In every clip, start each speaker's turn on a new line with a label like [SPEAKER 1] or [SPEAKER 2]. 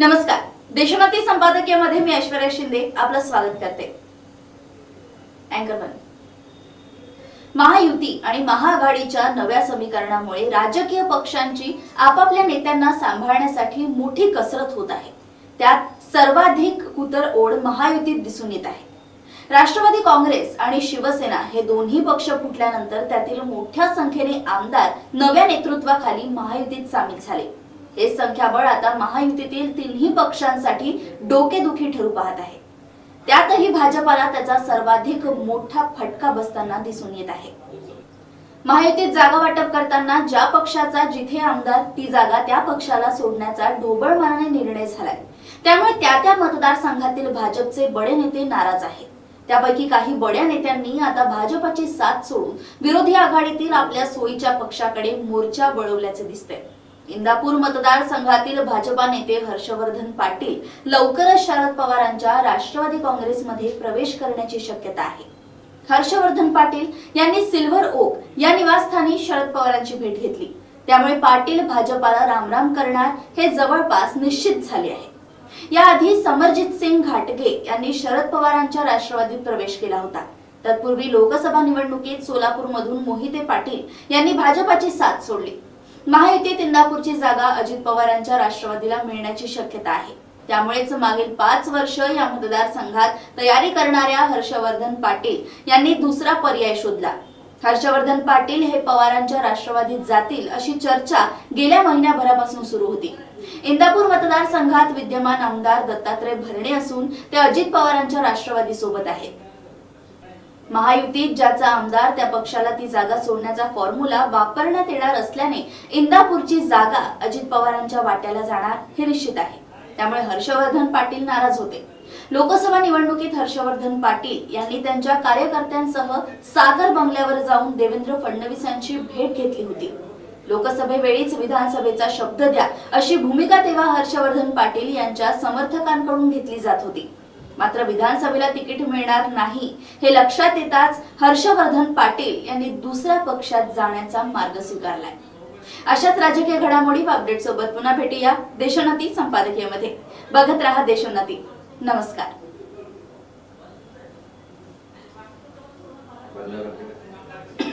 [SPEAKER 1] नमस्कार. देशमती संपादकीयमध्ये मी ऐश्वर्या शिंदे आपलं स्वागत करते. महायुती आणि महाआघाडीच्या नव्या समीकरणामुळे राजकीय पक्षांची आपापल्या नेत्यांना सांभाळण्यासाठी मोठी कसरत होत आहे. त्यात सर्वाधिक कुतर ओढ महायुतीत दिसून येत आहे. राष्ट्रवादी काँग्रेस आणि शिवसेना हे दोन्ही पक्ष फुटल्यानंतर त्यातील मोठ्या संख्येने आमदार नव्या नेतृत्वाखाली महायुतीत सामील झाले. हे संख्याबळ आता महायुतीतील तिन्ही पक्षांसाठी डोकेदुखी ठरू पाहत आहे. त्यातही भाजपाला त्याचा सर्वाधिक मोठा फटका बसताना दिसून येत आहे. महायुतीत जागा वाटप करताना ज्या पक्षाचा जिथे आमदार ती जागा त्या पक्षाला सोडण्याचा ढोबळमानाने निर्णय झालाय. त्यामुळे त्या त्या मतदारसंघातील भाजपचे बडे नेते नाराज आहेत. त्यापैकी काही बड्या नेत्यांनी आता भाजपाची साथ सोडून विरोधी आघाडीतील आपल्या सोयीच्या पक्षाकडे मोर्चा वळवल्याचे दिसतंय. इंदापूर मतदारसंघातील भाजपा नेते हर्षवर्धन पाटील लवकरच शरद पवारांच्या राष्ट्रवादी काँग्रेसमध्ये प्रवेश करण्याची शक्यता आहे. हर्षवर्धन पाटील यांनी सिल्व्हर ओक या निवासस्थानी शरद पवारांची भेट घेतली. त्यामुळे पाटील भाजपाला रामराम करणार हे जवळपास निश्चित झाले आहे. याआधी समरजित सिंग घाटगे यांनी शरद पवारांच्या राष्ट्रवादीत प्रवेश केला होता. तत्पूर्वी लोकसभा निवडणुकीत सोलापूरमधून मोहिते पाटील यांनी भाजपाची साथ सोडली. महायुतीत इंदापूरची जागा अजित पवारांच्या राष्ट्रवादीला मिळण्याची शक्यता आहे. त्यामुळेच मागील पाच वर्ष या मतदारसंघात तयारी करणाऱ्या हर्षवर्धन पाटील यांनी दुसरा पर्याय शोधला. हर्षवर्धन पाटील हे पवारांच्या राष्ट्रवादीत जातील अशी चर्चा गेल्या महिन्याभरापासून सुरू होती. इंदापूर मतदारसंघात विद्यमान आमदार दत्तात्रय भरणे असून ते अजित पवारांच्या राष्ट्रवादी सोबत आहेत. महायुतीत ज्याचा आमदार त्या पक्षाला ती जागा सोडण्याचा फॉर्म्युला वापरण्यात येणार असल्याने इंदापूरची जागा अजित पवारांच्या वाट्याला जाणार हे निश्चित आहे. त्यामुळे हर्षवर्धन पाटील नाराज होते. लोकसभा निवडणुकीत हर्षवर्धन पाटील यांनी त्यांच्या कार्यकर्त्यांसह सागर बंगल्यावर जाऊन देवेंद्र फडणवीस यांची भेट घेतली होती. लोकसभेवेळीच विधानसभेचा शब्द द्या अशी भूमिका तेव्हा हर्षवर्धन पाटील यांच्या समर्थकांकडून घेतली जात होती. मात्र विधानसभेला तिकीट मिळणार नाही हे लक्षात येताच हर्षवर्धन पाटील यांनी दुसऱ्या पक्षात जाण्याचा मार्ग स्वीकारलाय. अशाच राजकीय घडामोडी व अपडेट सोबत पुन्हा भेटूया देशोन्नती संपादकीयमध्ये. बघत राहा देशोन्नती. नमस्कार.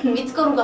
[SPEAKER 1] मीच करू का?